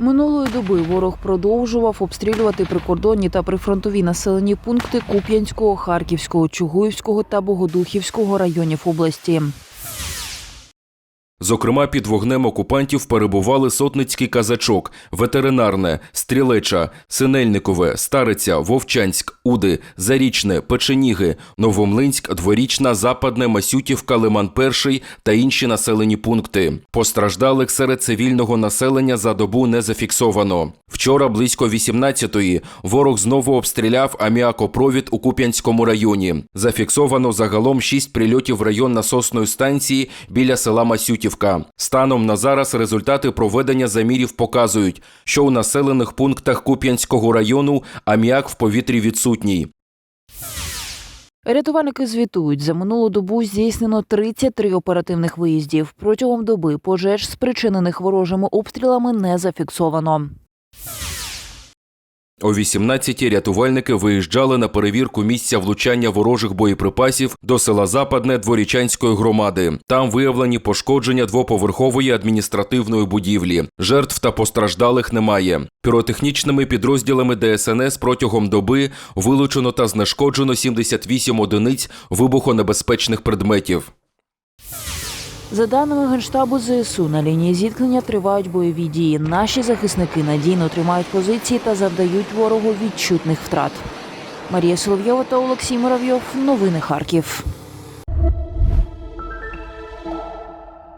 Минулої доби ворог продовжував обстрілювати прикордонні та прифронтові населені пункти Куп'янського, Харківського, Чугуївського та Богодухівського районів області. Зокрема, під вогнем окупантів перебували сотницький казачок, ветеринарне, стрілеча, синельникове, стариця, вовчанськ, уди, зарічне, печеніги, новомлинськ, дворічна, западне, масютівка, лиман перший та інші населені пункти. Постраждалих серед цивільного населення за добу не зафіксовано. Вчора близько 18-ї ворог знову обстріляв аміакопровід у Куп'янському районі. Зафіксовано загалом 6 прильотів в район насосної станції біля села Масютівка. Станом на зараз результати проведення замірів показують, що у населених пунктах Куп'янського району аміак в повітрі відсутній. Рятувальники звітують, за минулу добу здійснено 33 оперативних виїздів. Протягом доби пожеж, спричинених ворожими обстрілами, не зафіксовано. О 18-ті рятувальники виїжджали на перевірку місця влучання ворожих боєприпасів до села Западне Дворічанської громади. Там виявлені пошкодження двоповерхової адміністративної будівлі. Жертв та постраждалих немає. Піротехнічними підрозділами ДСНС протягом доби вилучено та знешкоджено 78 одиниць вибухонебезпечних предметів. За даними Генштабу ЗСУ, на лінії зіткнення тривають бойові дії. Наші захисники надійно тримають позиції та завдають ворогу відчутних втрат. Марія Соловйова та Олексій Муравйов. Новини Харків.